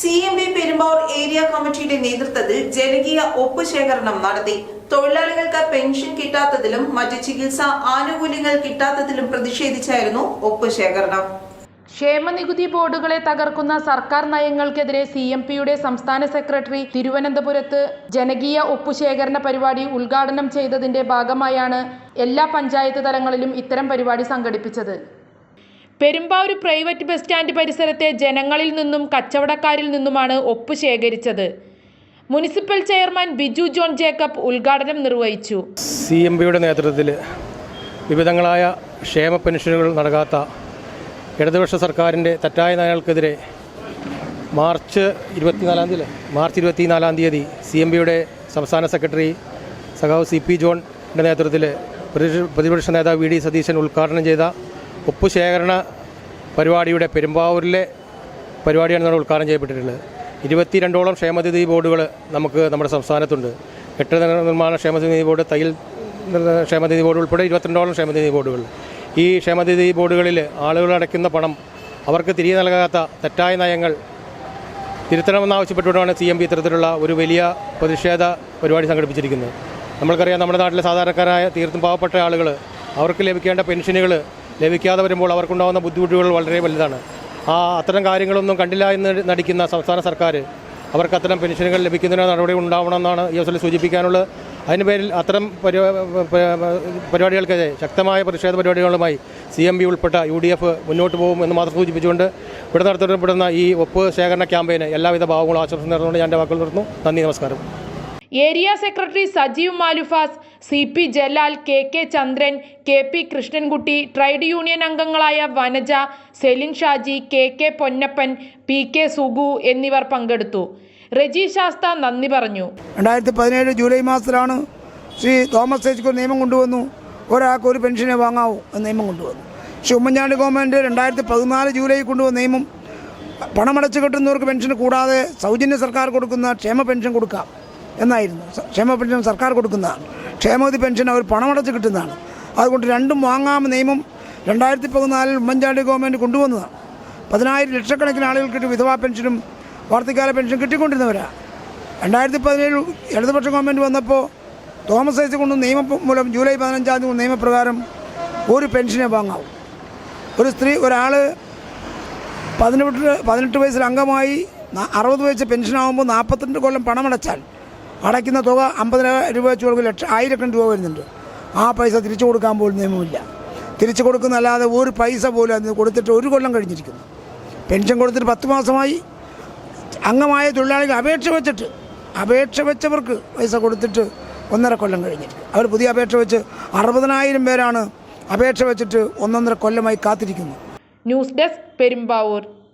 C M B Perumbavoor area കമ്മിറ്റിയുടെ നേതൃത്വത്തിൽ ജനകീയ ഒപ്പുശേഖരണം നടത്തി. തൊഴിലാളികൾക്ക് പെൻഷൻ കിട്ടാത്തതിലും മറ്റ് ചികിത്സാ ആനുകൂല്യങ്ങൾ കിട്ടാത്തതിലും പ്രതിഷേധിച്ചായിരുന്നു ഒപ്പുശേഖരണം. ക്ഷേമനികുതി ബോർഡുകളെ തകർക്കുന്ന സർക്കാർ നയങ്ങൾക്കെതിരെ സി എം പിയുടെ സംസ്ഥാന സെക്രട്ടറി തിരുവനന്തപുരത്ത് ജനകീയ ഒപ്പുശേഖരണ പരിപാടി ഉദ്ഘാടനം ചെയ്തതിന്റെ ഭാഗമായാണ് എല്ലാ പഞ്ചായത്ത് തലങ്ങളിലും ഇത്തരം പരിപാടി സംഘടിപ്പിച്ചത്. പെരുമ്പാവൂർ പ്രൈവറ്റ് ബസ് സ്റ്റാൻഡ് പരിസരത്തെ ജനങ്ങളിൽ നിന്നും കച്ചവടക്കാരിൽ നിന്നുമാണ് ഒപ്പ് ശേഖരിച്ചത് municipal chairman Biju John Jacob ഉദ്ഘാടനം നിർവഹിച്ചു സി എം പിയുടെ നേതൃത്വത്തിൽ വിവിധങ്ങളായ ക്ഷേമ പെൻഷനുകൾ നൽകാത്ത ഇടതുപക്ഷ സർക്കാരിന്റെ തെറ്റായ നയങ്ങൾക്കെതിരെ മാർച്ച് ഇരുപത്തിനാലാം തീയതി? മാർച്ച് ഇരുപത്തിനാലാം തീയതി സി എം പിയുടെ സംസ്ഥാന സെക്രട്ടറി സഖാവ് സി പി ജോണിന്റെ നേതൃത്വത്തിൽ പ്രതിപക്ഷ നേതാവ് വി ഡി സതീശൻ ഉദ്ഘാടനം ചെയ്ത ഒപ്പ് ശേഖരണ പരിപാടിയുടെ പെരുമ്പാവൂരിലെ പരിപാടിയാണ് നമ്മൾ ഉദ്ഘാടനം ചെയ്യപ്പെട്ടിട്ടുള്ളത്. ഇരുപത്തി രണ്ടോളം ക്ഷേമനിധി ബോർഡുകൾ നമുക്ക് നമ്മുടെ സംസ്ഥാനത്തുണ്ട്. കെട്ടിട നിർമ്മാണ ക്ഷേമനിധി ബോർഡ് തയ്യൽ ക്ഷേമനിധി ബോർഡ് ഉൾപ്പെടെ ഇരുപത്തിരണ്ടോളം ക്ഷേമനിധി ബോർഡുകൾ. ഈ ക്ഷേമനിധി ബോർഡുകളിൽ ആളുകൾ അടയ്ക്കുന്ന പണം അവർക്ക് തിരികെ നൽകാത്ത തെറ്റായ നയങ്ങൾ തിരുത്തണമെന്നാവശ്യപ്പെട്ടുകൊണ്ടാണ് സി എം പി ഇത്തരത്തിലുള്ള ഒരു വലിയ പ്രതിഷേധ പരിപാടി സംഘടിപ്പിച്ചിരിക്കുന്നത്. നമ്മൾക്കറിയാം നമ്മുടെ നാട്ടിലെ സാധാരണക്കാരായ തീർത്തും പാവപ്പെട്ട ആളുകൾ അവർക്ക് ലഭിക്കേണ്ട പെൻഷനുകൾ ലഭിക്കാതെ വരുമ്പോൾ അവർക്കുണ്ടാകുന്ന ബുദ്ധിമുട്ടുകൾ വളരെ വലുതാണ്. ആ അത്തരം കാര്യങ്ങളൊന്നും കണ്ടില്ല എന്ന് നടിക്കുന്ന സംസ്ഥാന സർക്കാർ അവർക്ക് അത്തരം പെൻഷനുകൾ ലഭിക്കുന്നതിന് നടപടി ഉണ്ടാവണമെന്നാണ് ഈ അവസരത്തിൽ സൂചിപ്പിക്കാനുള്ളത്. അതിന് പേരിൽ അത്തരം പരിപാടികൾക്കെതിരെ ശക്തമായ പ്രതിഷേധ പരിപാടികളുമായി സി എം ബി ഉൾപ്പെട്ട യു ഡി എഫ് മുന്നോട്ട് പോകും എന്ന് മാത്രം സൂചിപ്പിച്ചുകൊണ്ട് ഇവിടെ നടത്തപ്പെടുന്ന ഈ ഒപ്പ് ശേഖരണ ക്യാമ്പയിന് എല്ലാവിധ ഭാവങ്ങളും ആശംസ നേർന്നുകൊണ്ട് ഞാൻ എന്റെ വാക്കുകൾ നിർത്തുന്നു നന്ദി നമസ്കാരം. Area secretary Sajeev മാലുഫാസ് C P Jalal K K Chandran K P Krishnankutty trade union അംഗങ്ങളായ Vanaja Celine Shaji K K Ponnappan P K Sugu എന്നിവർ പങ്കെടുത്തു. റെജി ശാസ്ത നന്ദി പറഞ്ഞു. രണ്ടായിരത്തി പതിനേഴ് ജൂലൈ മാസത്തിലാണ് ശ്രീ തോമസ് ചേച്ചിക്ക് നിയമം കൊണ്ടുവന്നു. ഒരാൾക്ക് ഒരു പെൻഷനെ വാങ്ങാവൂ എന്ന നിയമം കൊണ്ടുവന്നു. പക്ഷേ ഉമ്മൻചാണ്ടി ഗവൺമെന്റ് രണ്ടായിരത്തി പതിനാല് ജൂലൈ കൊണ്ടുവന്ന നിയമം പണമടച്ച് കിട്ടുന്നവർക്ക് പെൻഷൻ കൂടാതെ സൗജന്യ സർക്കാർ കൊടുക്കുന്ന ക്ഷേമ പെൻഷൻ കൊടുക്കാം. എന്നായിരുന്നു. ക്ഷേമ പെൻഷൻ സർക്കാർ കൊടുക്കുന്നതാണ്. ക്ഷേമനിധി പെൻഷൻ അവർ പണമടച്ച് കിട്ടുന്നതാണ്. അതുകൊണ്ട് രണ്ടും വാങ്ങാമ നിയമം രണ്ടായിരത്തി പതിനാലിൽ ഉമ്മൻചാണ്ടി ഗവൺമെന്റ് കൊണ്ടുവന്നതാണ്. പതിനായിരം ലക്ഷക്കണക്കിന് ആളുകൾക്ക് വിധവാ പെൻഷനും വാർദ്ധകാല പെൻഷനും കിട്ടിക്കൊണ്ടിരുന്നവരാണ് രണ്ടായിരത്തി പതിനേഴ് ഇടതുപക്ഷ ഗവൺമെന്റ് വന്നപ്പോൾ തോമസ് ഐസക് കൊണ്ട് നിയമം മൂലം ജൂലൈ പതിനഞ്ചാം തീയതി നിയമപ്രകാരം ഒരു പെൻഷനെ വാങ്ങാവും. ഒരു സ്ത്രീ ഒരാൾ പതിനെട്ട് പതിനെട്ട് വയസ്സിൽ അംഗമായി അറുപത് വയസ്സ് പെൻഷനാകുമ്പോൾ നാൽപ്പത്തിരണ്ട് കൊല്ലം പണമടച്ചാൽ അടയ്ക്കുന്ന തുക അമ്പതിനായിരം രൂപ വെച്ച് കൊടുക്കും ലക്ഷം ആയിരക്കണക്കിന് രൂപ വരുന്നുണ്ട്. ആ പൈസ തിരിച്ചു കൊടുക്കാൻ പോലും നിയമമില്ല. തിരിച്ചു കൊടുക്കുന്നല്ലാതെ ഒരു പൈസ പോലും അതിന് കൊടുത്തിട്ട് ഒരു കൊല്ലം കഴിഞ്ഞിരിക്കുന്നു. പെൻഷൻ കൊടുത്തിട്ട് പത്ത് മാസമായി. അംഗമായ തൊഴിലാളികൾ അപേക്ഷ വെച്ചിട്ട് അപേക്ഷ വെച്ചവർക്ക് പൈസ കൊടുത്തിട്ട് ഒന്നര കൊല്ലം കഴിഞ്ഞിരിക്കും അവർ പുതിയ അപേക്ഷ വെച്ച് അറുപതിനായിരം പേരാണ് അപേക്ഷ വെച്ചിട്ട് ഒന്നൊന്നര കൊല്ലമായി കാത്തിരിക്കുന്നു. News desk Perumbavoor.